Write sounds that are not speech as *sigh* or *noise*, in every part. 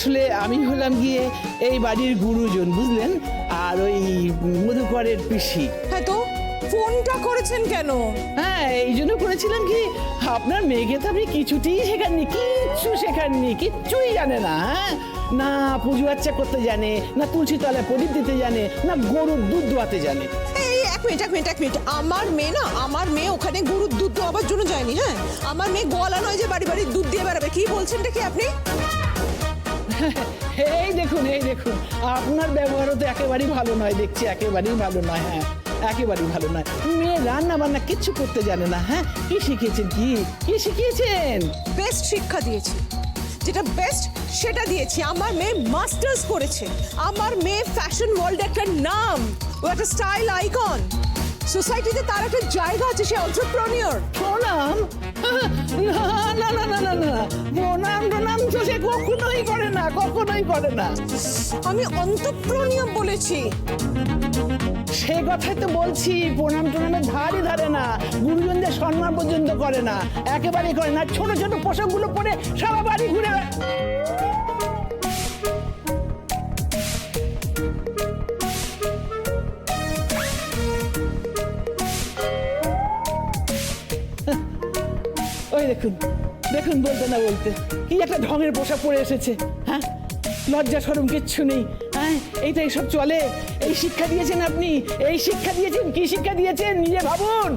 আসলে আমি হলাম গিয়ে এই বাড়ির গুরুজন বুঝলেন? আর ওই মধুকরের পিসি। হ্যাঁ তো ফোনটা করেছেন কেন? হ্যাঁ এই জন্য করেছিলাম কি আপনার মেয়েকে তো আপনি কিছুতেই শেখাননি কিচ্ছু শেখাননি কিচ্ছুই জানে না হ্যাঁ? না পুজো আচ্চা করতে জানে না তুলসী তলায় প্রদীপ দিতে জানে না গরুর দুধ দোয়াতে জানে। এই এক মিনিট এক মিনিট এক মিনিট। আমার মেয়ে না আমার মেয়ে ওখানে গরুর দুধ দেওয়ার জন্য যায়নি হ্যাঁ? আমার মেয়ে গোয়ালা নয় যে বাড়ি বাড়ি দুধ দিয়ে বেড়াবে কি বলছেনটা কি আপনি? এই দেখুন এই দেখুন। আপনার ব্যবহারও তো একেবারেই ভালো নয়, দেখছি একেবারেই ভালো নয় হ্যাঁ একেবারেই ভালো নয়। মেয়ে রান্না বান্না কিচ্ছু করতে জানে না হ্যাঁ? কি শিখিয়েছেন কি? কি শিখিয়েছেন? বেস্ট শিক্ষা দিয়েছি। যেটা বেস্ট, সেটা দিয়েছি। আমার মেয়ে মাস্টার্স করেছে। আমার মেয়ে ফ্যাশন ওয়ার্ল্ড একটা নাম, ও একটা স্টাইল আইকন। সোসাইটিতে তার একটা জায়গা আছে, সে অন্টারপ্রেনিয়র প্রণাম। না না না না না প্রণাম প্রণাম তো সে কখনোই করে না, কখনোই করে না। আমি অন্তঃপ্রনিয়র বলেছি। সে কথাই তো বলছি, প্রণাম টনামের ধারে ধারে না। গুরুজনদের সম্মান পর্যন্ত করে না। একেবারেই করে না। ছোট ছোট পোশাকগুলো পরে সারা বাড়ি ঘুরে দেখুন দেখুন বলতে না বলতে, কি একটা ঢঙের পোশাক পরে এসেছে হ্যাঁ? লজ্জা সরম কিচ্ছু নেই হ্যাঁ? এইটা এইসব চলে। এই শিক্ষা দিয়েছেন আপনি, এই শিক্ষা দিয়েছেন, কি শিক্ষা দিয়েছেন? নিজে ভাবুন।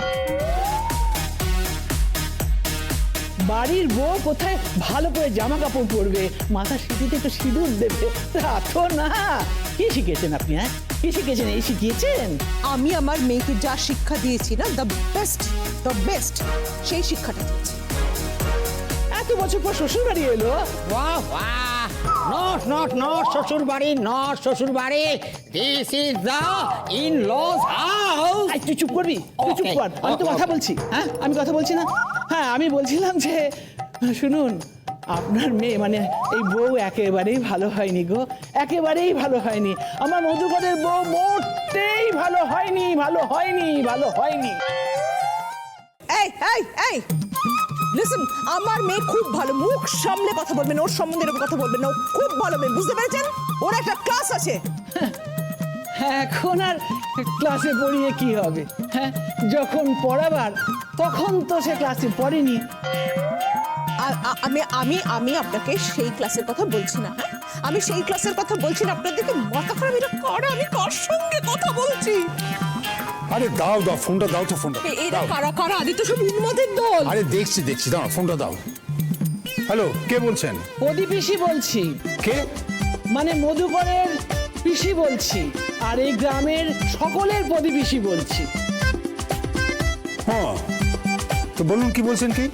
বাড়ির বউ কোথায় ভালো করে জামা কাপড় পরবে? মাথা সিঁথিতে একটু সিঁদুর দেবে। তা না। কি শিখেছেন আপনি হ্যাঁ? কি শিখেছেন? এই শিখিয়েছেন? আমি আমার মেয়েকে যা শিক্ষা দিয়েছি না দ্য বেস্ট দ্য বেস্ট সেই শিক্ষাটা দিয়েছি। এত বছর পর শ্বশুর বাড়ি এলো? বাহ বাহ। নট নট নট শ্বশুর বাড়ি নট শ্বশুর বাড়ি this is the in laws house I তুই চুপ করবি? তুই চুপ কর। আমি তো কথা বলছি। হ্যাঁ? আমি কথা বলছি না? হ্যাঁ আমি বলছিলাম যে শুনুন আপনার মেয়ে মানে এই বউ একেবারেই ভালো হয়নি গো। একেবারেই ভালো হয়নি। আমার মধুকরের বউ মোটেই ভালো হয়নি ভালো হয়নি ভালো হয়নি। এই এই এই! লিসন আমার মেয়ে খুব ভালো। মুখ সামলে কথা বলবেন ওর সম্বন্ধে এরকম কথা বলবেন না। ও খুব ভালো মেয়ে বুঝতে পেরেছেন? ওর একটা ক্লাস আছে। এখন আর ক্লাসে পড়িয়ে কি হবে? হ্যাঁ যখন পড়াবার তখন তো সে ক্লাসে পড়েনি। আমি আমি আমি আপনাকে সেই ক্লাসের কথা বলছি না হ্যাঁ? আমি সেই ক্লাসের কথা বলছি না আপনার দিকে মাথা খারাপ এটা কারা আমি কার সঙ্গে কথা বলছি? আরে দাও দাও ফোনটা দাও তো ফোনটা। এরা কারা কারা? আদি তো সব উন্মাদের দল। আরে দেখছি দেখছি দাও ফোনটা দাও। হ্যালো কে বলছেন? প্রদীপ পিসি বলছি। কে? মানে মধুকরের পিসি বলছি। আর এই গ্রামের সকলের প্রতিবেশী বলছি। হ্যাঁ। তো বলুন কি বলছেন কি?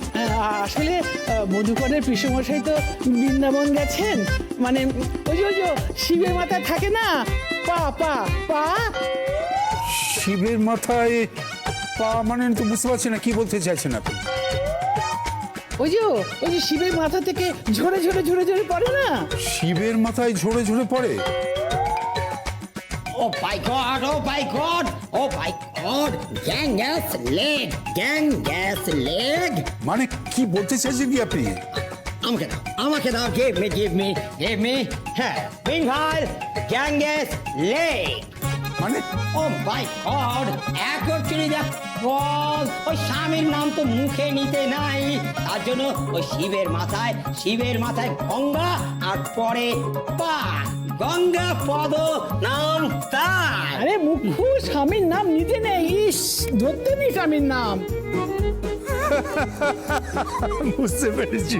আসলে আহ, মধুকরের পিসমশাই তো বৃন্দাবন গেছেন। মানে ওই যে ওই যে শিবের মাথায় থাকে না? পা পা পা। শিবের মাথায় পা মানে তো বুঝতে পারছি না কি বলতে চাইছেন আপনি? ওই যে ওই যে শিবের মাথা থেকে ঝরে ঝরে ঝরে ঝরে পড়ে না? শিবের মাথায় ঝরে ঝরে পড়ে? ও my god oh my god oh my god Ganges লেগ গ্যাঙ্গাস লেগ মানে কি বলতে চাইছেন কি আপনি? আমাকে দাও আমাকে দাও give me give me give me হ্যাঁ মিনভাইল গ্যাঙ্গাস লেগ মানে ও মাই গড অ্যাকচুয়ালি দেখ বল ওই স্বামীর নাম তো মুখে নিতে নাই। তার জন্য ওই শিবের মাথায় শিবের মাথায় গঙ্গা আর পরে পা গঙ্গা পদ নাম তার। আরে মুখু স্বামীর নাম নিতে নেই ইস ধরতে নেই স্বামীর নাম। *laughs* বুঝতে পেরেছি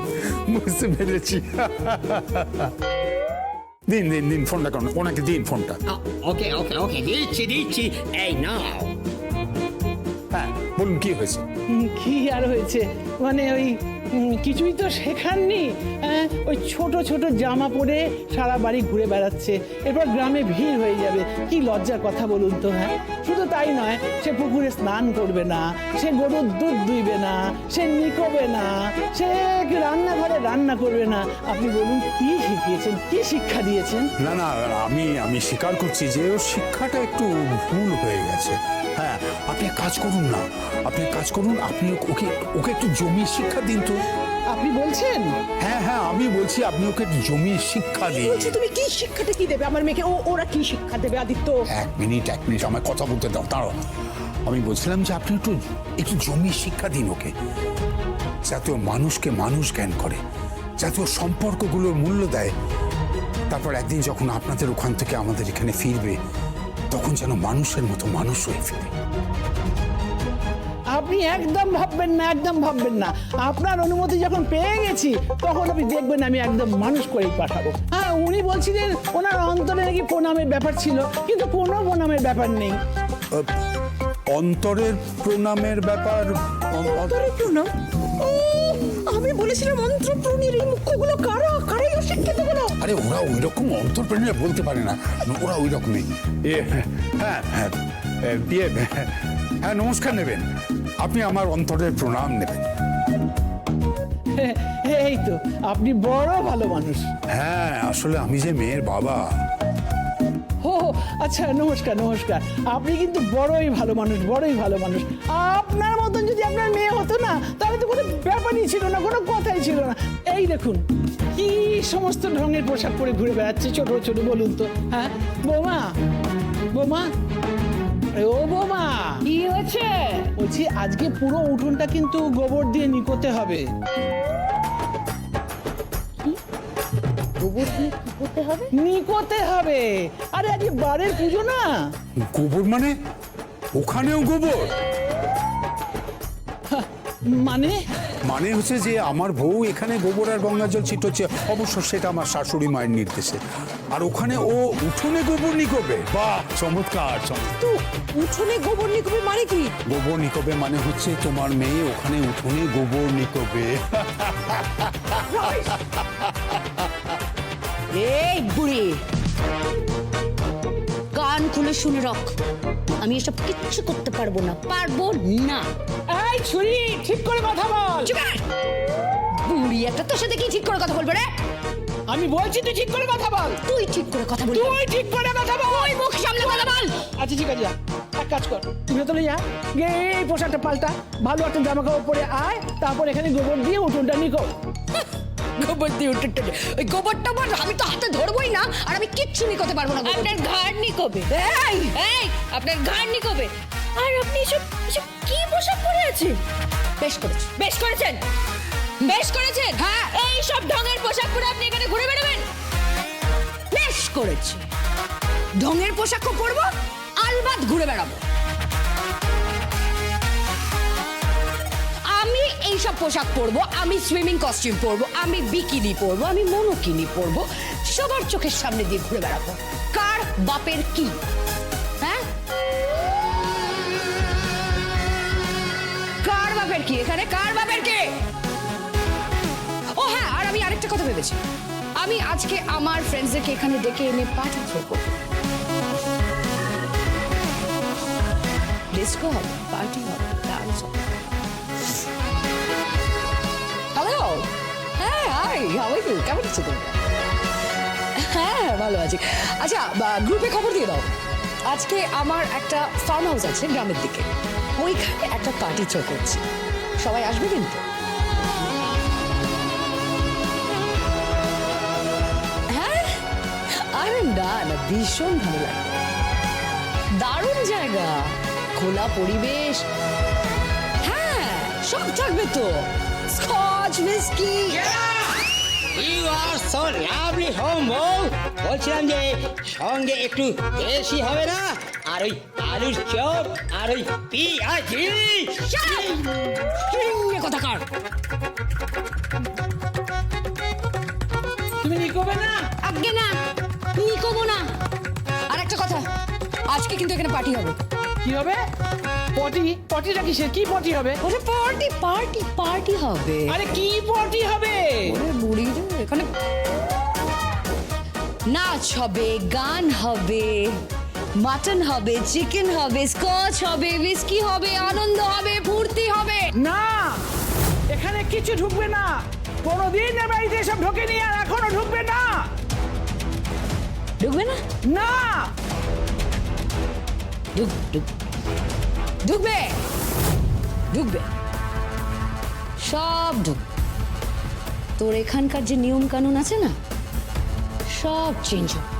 বুঝতে পেরেছি। *laughs* দিন দিন দিন ফোনটা কেন ওনাকে দিন ফোনটা। ওকে ওকে ওকে দিচ্ছি দিচ্ছি। এই নাও। হ্যাঁ বলুন কি হয়েছে? কি আর হয়েছে? মানে ওই কিছুই তো শেখাননি। হ্যাঁ ওই ছোট ছোট জামা পরে সারা বাড়ি ঘুরে বেড়াচ্ছে। এরপর গ্রামে ভিড় হয়ে যাবে। কি লজ্জার কথা বলুন তো হ্যাঁ? শুধু তাই নয়, সে পুকুরে স্নান করবে না, সে গরুর দুধ দুইবে না, সে নিকোবে না, সে রান্নাঘরে রান্না করবে না। আপনি বলুন, কি শিখিয়েছেন? কি শিক্ষা দিয়েছেন? না না, আমি আমি স্বীকার করছি যে ওর শিক্ষাটা একটু ভুল হয়ে গেছে। হ্যাঁ আপনি কাজ করুন না। আপনি কাজ করুন, আপনি ওকে ওকে একটু জমি শিক্ষা দিন তো। আপনি বলছেন? হ্যাঁ হ্যাঁ আমি বলছি আপনি ওকে জমির শিক্ষা দিন। বলছি? তুমি কি শিক্ষাটা কি দেবে? আমার মেয়েকে ও ওরা কি শিক্ষা দেবে আদিত্য? এক মিনিট এক মিনিট আমায় কথা বলতে দাও দাঁড়াও। আমি বলছিলাম যে আপনি একটু একটু জমির শিক্ষা দিন ওকে। যাতে ও মানুষকে মানুষ জ্ঞান করে যাতে ও সম্পর্কগুলোর মূল্য দেয়। তারপর একদিন যখন আপনাদের ওখান থেকে আমাদের এখানে ফিরবে তখন যেন মানুষের মতো মানুষ হয়ে ফিরে। আপনি একদম ভাববেন না একদম ভাববেন না। আপনার অনুমতি যখন পেয়ে গেছি তখন আপনি দেখবেন আমি একদম মানুষ করেই পাঠাবো। হ্যাঁ উনি বলছিলেন ওনার অন্তরে নাকি প্রণামের ব্যাপার ছিল কিন্তু কোনো প্রণামের ব্যাপার নেই। অন্তরের প্রণামের ব্যাপার? অ- অ- প্রণাম আমি বলেছিলাম মন্ত্র এই মুখ্যগুলো কারা? কারাই অশিক্ষিতগুলো? আরে ওরা ওই রকম অন্তর্প্রেরণা বলতে পারে না। ওরা ওই রকমই এ, হ্যাঁ হ্যাঁ এ, বিয়ে হ্যাঁ নমস্কার নেবেন। আপনি আমার অন্তরের প্রণাম নেবেন। *laughs* এই তো আপনি বড় ভালো মানুষ। হ্যাঁ আসলে আমি যে মেয়ের বাবা। ও আচ্ছা নমস্কার নমস্কার। আপনি কিন্তু বড়ই ভালো মানুষ বড়ই ভালো মানুষ। আপনার মতন যদি আপনার মেয়ে হতো না তাহলে তো কোনো ব্যাপারই ছিল না কোনো কথাই ছিল না। এই দেখুন কি সমস্ত ঢঙের পোশাক পরে ঘুরে বেড়াচ্ছে ছোট ছোট বলুন তো। হ্যাঁ বৌমা বৌমা। ও বৌমা। কি হয়েছে? বলছি আজকে পুরো উঠোনটা কিন্তু গোবর দিয়ে নিকোতে হবে। গোবর দিয়ে কি করতে হবে? নিকোতে হবে। আরে আজকে বারের পুজো না? গোবর মানে? ওখানেও গোবর? মানে? মানে হচ্ছে যে আমার বউ এখানে গোবর আর গঙ্গা জল ছিটোচ্ছে। অবশ্য সেটা আমার শাশুড়ি মায়ের নির্দেশে। আর ওখানে ও উঠোনে গোবর নিকোবে বাহ চমৎকার চমৎকার। তো উঠোনে গোবর নিকোবে মানে কি? গোবর নিকোবে মানে হচ্ছে তোমার মেয়ে ওখানে উঠোনে গোবর নিকোবে। এই বুড়ি। কান খুলে শুনে রাখ। আমি এসব কিচ্ছু করতে পারব না পারব না। এই ছুরি ঠিক করে কথা বল। বুড়ি একটা তোর সাথে কি ঠিক করে কথা বলবে রে? আমি বলছি তুই ঠিক করে কথা বল। তুই ঠিক করে কথা বলবি। তুই ঠিক করে কথা বল। তুই মুখ সামনে কথা বল। আচ্ছা ঠিক আছে যা। এক কাজ কর। তুই ভেতরে যা। গিয়ে এই পোশাকটা পাল্টা। ভালো একটা জামা কাপড় পরে আয়। তারপর এখানে গোবর দিয়ে উঠোনটা নিকো। গোবর দিয়ে উঠে উঠে- ওই গোবরটা বল আমি তো হাতে ধরবই না আর আমি কিচ্ছু নিকোতে পারব না আপনার ঘাড় নিকোবে। এই! এই আপনার ঘাড় নিকোবে। আর আপনি এসব এসব কি পোশাক পরে আছেন? বেশ করেছি। বেশ করেছেন? বেশ করেছেন। হ্যাঁ। এই সব ঢঙের পোশাক পরে আপনি এখানে ঘুরে বেড়াবেন? বেশ করেছি। ঢঙের পোশাকও পরবো আলবাত ঘুরে বেড়াবো। আমি এইসব পোশাক পরবো আমি সুইমিং কস্টিউম পরবো আমি বিকিনি পরবো আমি মনোকিনি পরবো সবার চোখের সামনে দিয়ে ঘুরে বেড়াবো। কার বাপের কি? হ্যাঁ? কার বাপের কি এখানে? কার বাপের কে? কথা ভেবেছি। আমি আজকে আমার ফ্রেন্ডসদেরকে এখানে ডেকে এনে পার্টি থ্রো করব ডিস্কো হবে পার্টি হবে ডান্স হবে। হ্যালো হ্যাঁ হাই হাউ আর ইউ কেমন আছো তুমি? হ্যাঁ ভালো আছি। আচ্ছা গ্রুপে খবর দিয়ে দাও। আজকে আমার একটা ফার্ম হাউস আছে গ্রামের দিকে। ওইখানে একটা পার্টি থ্রো করছি। সবাই আসবে কিন্তু? না না ভীষণ ভালো লাগবে দারুণ জায়গা খোলা পরিবেশ। হ্যাঁ সব থাকবে তো। Scotch whisky you are so lovely home বউ বলছিলাম যে সঙ্গে একটু বেশি হবে না? আর ওই আলুর চপ আর ওই পেঁয়াজি। কথা কার তুমি নিকোবে না? আগে না। আজকে কিন্তু এখানে পার্টি হবে। কি হবে? পটি পটিটা কিসের? কি পটি হবে? ওরে পার্টি পার্টি পার্টি হবে। আরে কি পটি হবে? ওরে বুড়ি রে, এখানে নাচ হবে গান হবে মাটন হবে চিকেন হবে স্কচ হবে উইস্কি হবে আনন্দ হবে ফুর্তি হবে। না এখানে কিছু ঢুকবে না। কোনোদিন এ বাড়িতে এসব ঢোকেনি আর এখনও ঢুকবে না। ঢুকবে না? না! ঢুক ঢুক ঢুকবে ঢুকবে সব ঢুক তোর এখানকার যে নিয়ম কানুন আছে না, সব চেঞ্জ হবে।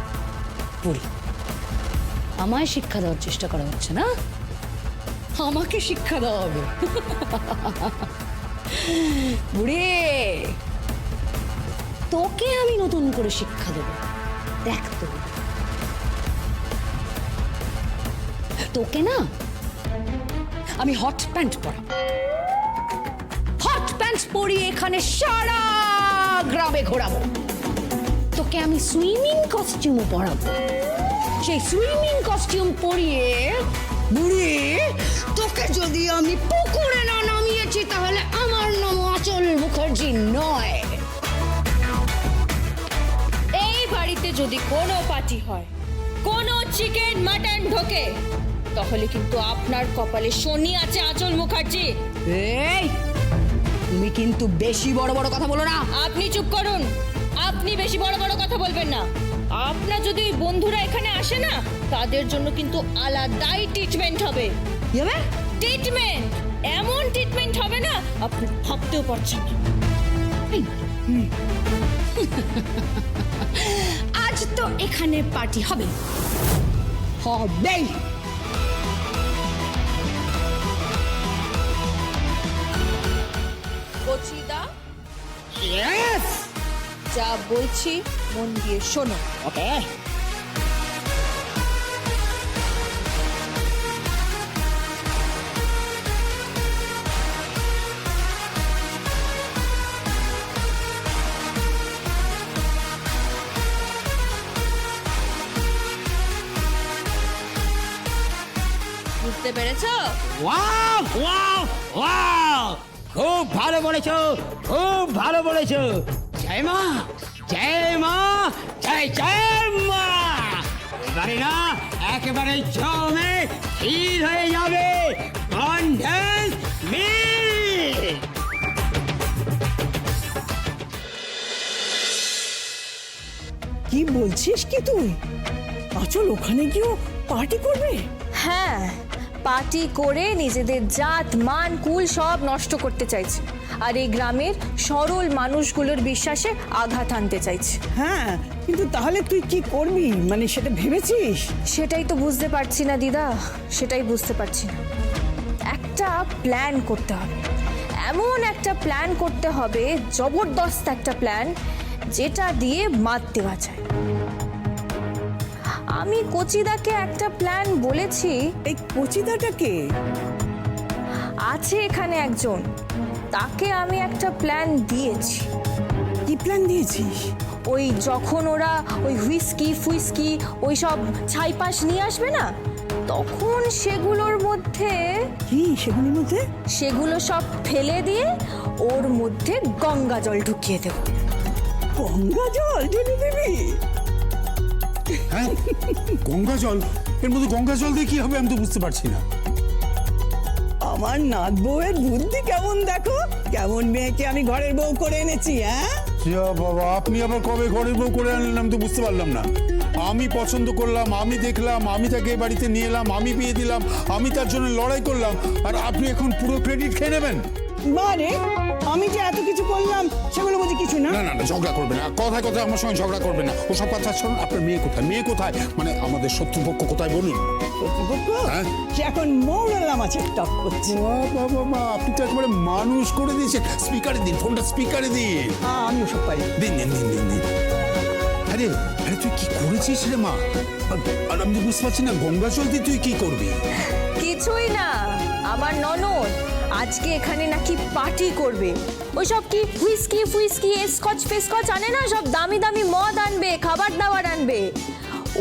বুড়ি আমায় শিক্ষা দেওয়ার চেষ্টা করা হচ্ছে না? আমাকে শিক্ষা দেওয়া হবে। বুড়ি তোকে আমি নতুন করে শিক্ষা দেবো। দেখ তো তোকে না আমি হট প্যান্ট পরাবো। হট প্যান্ট পরিয়ে এখানে সারা গ্রামে ঘোরাবো। তোকে আমি সুইমিং কস্টিউমও পরাবো। সেই সুইমিং কস্টিউম পরিয়ে বুড়ি তোকে যদি আমি পুকুরে না নামিয়েছি, তাহলে আমার নাম অচল মুখার্জি নয়। এই বাড়িতে যদি কোনো পার্টি হয়, কোনো চিকেন মাটন ঢোকে তাহলে কিন্তু আপনার কপালে শনি আছে আচল মুখার্জি। এই তুমি কিন্তু বেশি বড় বড় কথা বলো না। আপনি চুপ করুন। আপনি বেশি বড় বড় কথা বলবেন না। আপনার যদি ওই বন্ধুরা এখানে আসে না তাদের জন্য কিন্তু আলাদাই ট্রিটমেন্ট হবে। ট্রিটমেন্ট এমন ট্রিটমেন্ট হবে না আপনি ভাবতেও পারছেন আজ তো এখানে পার্টি হবে। হবেই কচিদা যা বলছি মন দিয়ে শোনো। ওকে বুঝতে পেরেছ? খুব ভালো বলেছ খুব ভালো বলেছ। জয় মা জয় মা জয় জয় মা। এবারে না একেবারে জমে ক্ষীর হয়ে যাবে কনডেন্স মিল্ক কি বলছিস কি তুই? আচল ওখানে গিয়েও পার্টি করবে? হ্যাঁ পার্টি করে নিজেদের জাত মান কুল সব নষ্ট করতে চাইছে। আর এই গ্রামের সরল মানুষগুলোর বিশ্বাসে আঘাত আনতে চাইছে। হ্যাঁ কিন্তু তাহলে তুই কি করবি? মানে সেটা ভেবেছিস? সেটাই তো বুঝতে পারছি না দিদা। সেটাই বুঝতে পারছি না। একটা প্ল্যান করতে হবে। এমন একটা প্ল্যান করতে হবে জবরদস্ত একটা প্ল্যান যেটা দিয়ে মাত দেওয়া যায়। আমি কচিদাকে একটা প্ল্যান বলেছি। এই কচিদাটাকে আছে এখানে একজন। তাকে আমি একটা প্ল্যান দিয়েছি। কি প্ল্যান দিয়েছিস? ওই যখন ওরা ওই হুইস্কি ফুইস্কি ওই সব ছাইপাশ নিয়ে আসবে না তখন সেগুলোর মধ্যে কি? সেগুলির মধ্যে? সেগুলো সব ফেলে দিয়ে ওর মধ্যে গঙ্গা জল ঢুকিয়ে দেবো। গঙ্গা জল ঢেলে দিবি? হ্যাঁ? গঙ্গা জল? এর মধ্যে গঙ্গা জল দিয়ে কি হবে আমি তো বুঝতে পারছি না। আমার নাত বউয়ের বুদ্ধি কেমন দেখো? কেমন মেয়েকে আমি ঘরের বউ করে এনেছি হ্যাঁ? যা বাবা আপনি আবার কবে ঘরের বউ করে আনলেন আমি তো বুঝতে পারলাম না। আমি পছন্দ করলাম আমি দেখলাম আমি তাকে এই বাড়িতে নিয়ে এলাম আমি বিয়ে দিলাম আমি তার জন্য লড়াই করলাম আর আপনি এখন পুরো ক্রেডিট খেয়ে নেবেন? বারে আমি যে এত কিছু করলাম সেগুলো বুঝি কিছু না? না না না ঝগড়া করবে না। কথায় কথায় আমার সঙ্গে ঝগড়া করবে না। ওসব কথা শুনুন আপনার মেয়ে কোথায়? মেয়ে কোথায়? মানে আমাদের শত্রুপক্ষ কোথায় বলুন? কর্তৃপক্ষ হ্যাঁ? সে এখন মৌরাল্লা মাছের টক করছে। বাবা বাবা আপনি তো একেবারে মানুষ করে দিয়েছেন। স্পিকারে দিন ফোনটা স্পিকারে দিন। আ, আমি ওসব পারি। দিন দিন দিন দিন দিন। আরে আরে তুই কি করেছিস রে মা? আর- আমি বুঝতে পারছি না গঙ্গা দিয়ে তুই কি করবি? কিছুই না আমার ননদ। আজকে এখানে নাকি পার্টি করবে। ওইসব কি হুইস্কি ফুইস্কি স্কচ ফেস্কচ আনে না? সব দামি দামি মদ আনবে, খাবার দাবার আনবে।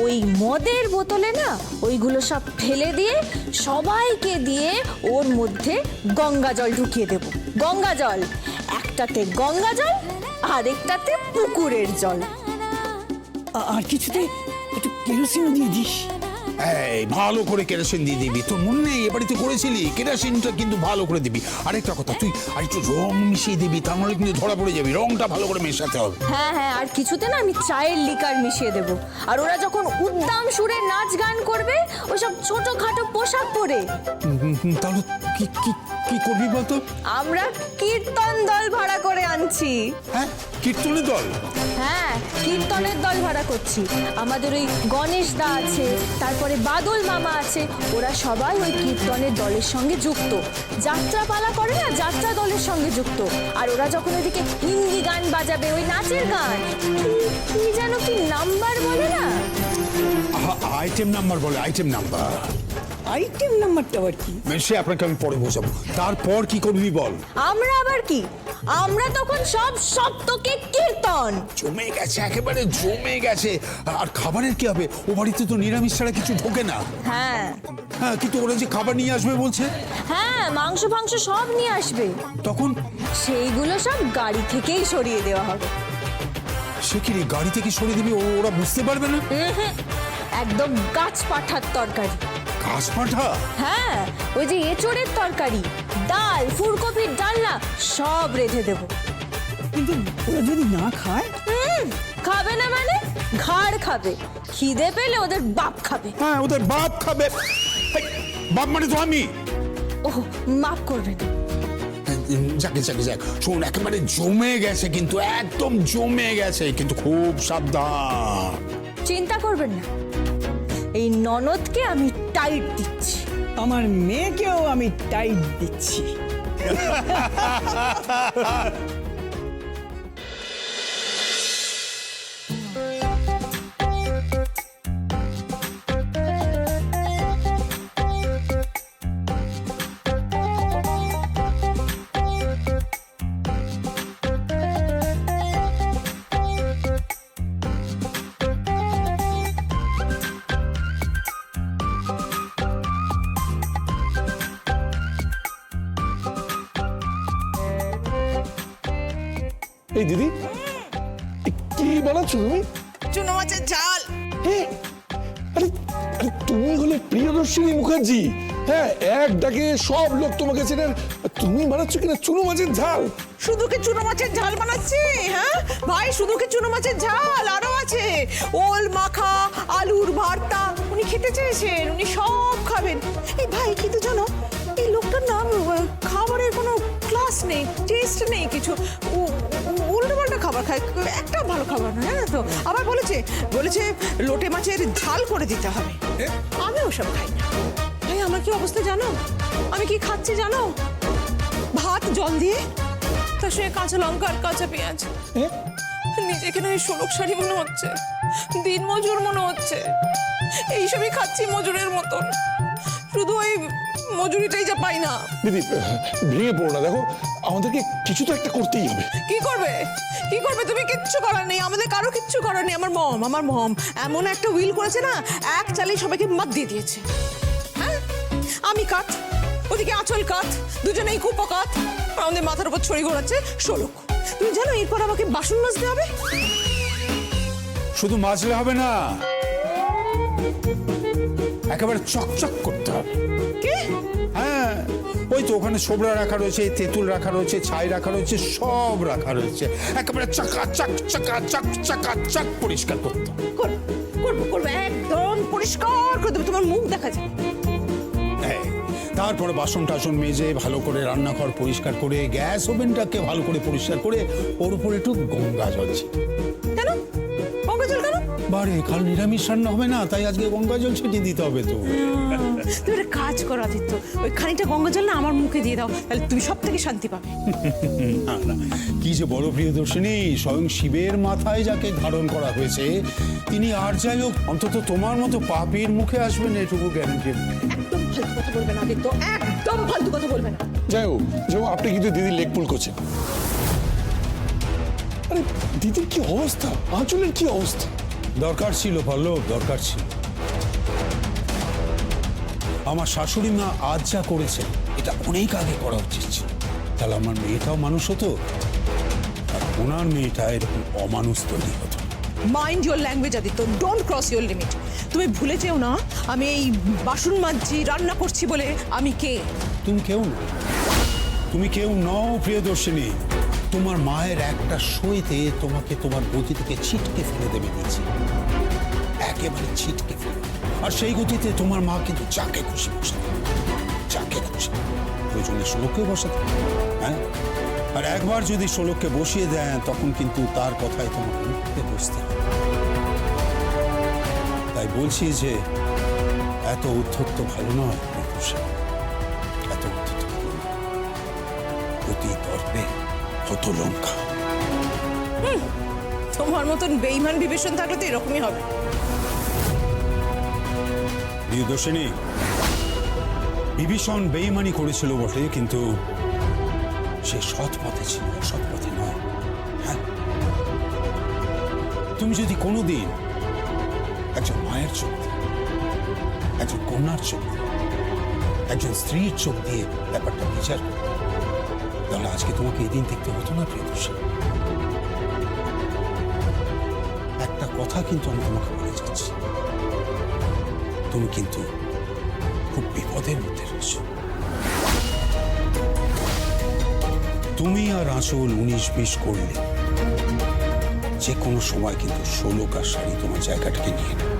ওই মদের বোতলে না, ওইগুলো সব ফেলে দিয়ে সবাইকে দিয়ে ওর মধ্যে গঙ্গা জল ঢুকিয়ে দেব। গঙ্গা জল। একটাতে গঙ্গা জল, আরেকটাতে পুকুরের জল। আর কিছুতে একটু কেরোসিনও দিয়ে দিস। এই ভালো করে কেরোসিন দিয়ে দিবি। তোর মনে নেই এবারে তুই করেছিলি? কেরোসিনটা কিন্তু ভালো করে দিবি। আরেকটা কথা তুই আর একটু রং মিশিয়ে দিবি তার নাহলে কিন্তু ধরা পড়ে যাবি। রংটা ভালো করে মেশাতে হবে। হ্যাঁ হ্যাঁ আর কিছুতে না আমি চায়ের লিকার মিশিয়ে দেব। আর ওরা যখন উদ্দাম সুরে নাচ গান করবে ওসব ছোট খাটো পোশাক পরে। তাহলে কি কি কি করবি বলতো? আমরা কীর্তন দল ভাড়া করে আনছি। হ্যাঁ? কীর্তনী দল? হ্যাঁ কীর্তনের দল ভাড়া করছি। আমাদের ওই গণেশ দা আছে তারপরে বাদল মামা আছে ওরা সবাই ওই কীর্তনের দলের সঙ্গে যুক্ত। যাত্রাপালা করে না যাত্রা দলের সঙ্গে যুক্ত। আর ওরা যখন ওইদিকে হিন্দি গান বাজাবে ওই নাচের গান কি যেন কি নাম্বার বলে না? আইটেম নাম্বার বলে আইটেম নাম্বার আইটেম নাম্বারটা আবার কি সে আপনাকে আমি পরে বোঝাবো। তারপর কি করবি বল? আমরা আবার কি? আমরা তখন সব সপ্তকে কীর্তন। জমে গেছে একেবারে জমে গেছে। আর খাবারের কি হবে? ও বাড়িতে তো নিরামিষ ছাড়া কিছু ঢোকে না। হ্যাঁ। হ্যাঁ কিন্তু ওরা যে খাবার নিয়ে আসবে বলছে? হ্যাঁ মাংস ফাংস সব নিয়ে আসবে। তখন? সেইগুলো সব গাড়ি থেকেই সরিয়ে দেওয়া হবে। সে কি রে, গাড়ি থেকে সরিয়ে দিবি? ও- ওরা বুঝতে পারবে না? একদম গাছ পাঠার তরকারি। ঘাস পাঠা হ্যাঁ ওই যে এঁচড়ের তরকারি ডাল ফুলকপির ডালনা সব রেঁধে দেবো। কিন্তু ওরা যদি না খায়? হুম, খাবে না মানে? ঘাড় খাবে। খিদে পেলে ওদের বাপ খাবে। হ্যাঁ ওদের বাপ খাবে। বাপ মানে তো আমি। ওহ মাফ করবেন যাকে যাকে যাক। শোন একেবারে জমে গেছে কিন্তু একদম জমে গেছে কিন্তু খুব সাবধান। চিন্তা করবেন না। এই ননদকে আমি টাইট দিচ্ছি। আমার মেয়েকেও আমি টাইট দিচ্ছি। *laughs* তুমি চুনো মাছের ঝাল। এ, আরে আরে তুমি হলে প্রিয়দর্শিনী মুখার্জি। হ্যাঁ এক ডাকে সব লোক তোমাকে চেনেন আর তুমি বানাচ্ছ কিনা চুনো মাছের ঝাল? শুধু কি চুনো মাছের ঝাল বানাচ্ছি? হ্যাঁ? ভাই শুধু কি চুনো মাছের ঝাল আরও আছে। ওল মাখা আলুর ভর্তা উনি খেতে চেয়েছেন উনি সব খাবেন। এই ভাই কিন্তু জানো এই লোকটার নাম খাবারের কোনো ক্লাস নেই টেস্ট নেই কিছু। পাল্টা খাবার খায় একটা ভালো খাবার নয় জানো তো? আবার বলেছে বলেছে লোটে মাছের ঝাল করে দিতে হবে। আমি ওসব খাই না। ভাই আমার কি অবস্থা জানো? আমি কি খাচ্ছি জানো? ভাত জল দিয়ে? তার সঙ্গে কাঁচা লঙ্কা আর কাঁচা পেঁয়াজ। নিজেকে না শোলক শাড়ি মনে হচ্ছে। দিন মজুর মনে হচ্ছে। এইসবই খাচ্ছি মজুরের মতন। শুধু ওই মজুরিটাই যা পাই না। দিদি ভেঙে পড়ো না দেখো। আমাদেরকে কিছু তো একটা করতেই হবে। কি করবে? কি করবে? তুমি কিচ্ছু করার নেই। আমাদের কারও কিচ্ছু করার নেই। আমার মম আমার মম। এমন একটা উইল করেছে না এক চালে সবাইকে মাত দিয়ে দিয়েছে। হ্যাঁ? আমি কাঠ ওদিকে আঁচল কাঠ দুজনেই কুপো আর আমাদের মাথার উপর ছড়ি ঘোরাচ্ছে ষোলক তুমি জানো এরপর আমাকে বাসন মাজতে হবে? শুধু মাজলে হবে না একেবারে চকচক করতে হবে। ওই তো ওখানে সোবরা রাখা রয়েছে তেঁতুল রাখা রয়েছে ছাই রাখা রয়েছে সব রাখা রয়েছে। একেবারে চাকা চাক চাকা চাক চাকা চাক পরিষ্কার করতে করব করব একদম পরিষ্কার করে দেবো তোমার মুখ দেখা যায়। তারপরে বাসন টাসন মেজে ভালো করে রান্নাঘর পরিষ্কার করে গ্যাস ওভেনটাকে ভালো করে পরিষ্কার করে ওর উপর একটু গঙ্গা জল কেন? গঙ্গা জল কেন? বারে কাল নিরামিষ রান্না হবে না তাই আজকে গঙ্গা জল ছিটিয়ে দিতে হবে তো। তুমি একটা কাজ করো আদিত্য। ওই খানিকটা গঙ্গা জল না আমার মুখে দিয়ে দাও তাহলে তুমি সব থেকে শান্তি পাবে। না, না, কি যে বড় প্রিয়দর্শিনী স্বয়ং শিবের মাথায় যাকে ধারণ করা হয়েছে তিনি আর যাই হোক অন্তত তোমার মতো পাপীর মুখে আসবেন এটুকু গ্যারান্টি একদম ফালতু কথা বলবে না আদিত্য। একদম ফালতু কথা বলবে না। যাই হোক যেমন আপনি কিন্তু দিদির লেগ পুল করছেন। আরে দিদির কি অবস্থা? আঁচলের কি অবস্থা? দরকার ছিল পল্লব দরকার ছিল। আমার শাশুড়ি মা আজ যা করেছে এটা অনেক আগে করা উচিত ছিল। তাহলে আমার মেয়েটাও মানুষ হতো আর ওনার মেয়েটা এরকম অমানুষ তৈরি হতো। Mind your language Aditya don't cross your limit তুমি ভুলে যেও না আমি এই বাসন মাজছি রান্না করছি বলে আমি কে? তুমি কেউ না। তুমি কেউ নও প্রিয়দর্শিনী। তোমার মায়ের একটা সইতে তোমাকে তোমার গতি থেকে ছিটকে ফেলে দেবে নিচে। একেবারে ছিটকে ফেলে। আর সেই গতিতে তোমার মা কিন্তু যাকে খুশি বসে যাকে খুশি। প্রয়োজনে ষোলোকেও বসাতে হ্যাঁ? আর একবার যদি ষোলোককে বসিয়ে দেন তখন কিন্তু তার কথায় তোমাকে উঠতে বসতে তাই বলছি যে, এত উদ্ধত্ত ভালো নয় এত উদ্ধত্ত ভালো নয়। অতি দর্পে হত লঙ্কা তোমার মতন বেইমান বিবেচন থাকলে তো এরকমই হবে। প্রিয়দর্শিনী বিভীষণ বেইমানি করেছিল বটে, কিন্তু সে সৎ পথে ছিল অসৎ পথে নয়। হ্যাঁ? তুমি যদি কোনোদিন একজন মায়ের চোখ একজন কন্যার চোখ একজন স্ত্রীর চোখ দিয়ে ব্যাপারটা বিচার তাহলে আজকে তোমাকে এই দিন দেখতে হতো না, প্রিয়দর্শিনী। একটা কথা কিন্তু আমি তোমাকে তুমি কিন্তু খুব বিপদের মধ্যে রয়েছ। তুমি আর আঁচল উনিশ বিশ করলে যে কোনো সময় কিন্তু ষোলো কার শাড়ি তোমার জায়গাটাকে নিয়ে নেবে।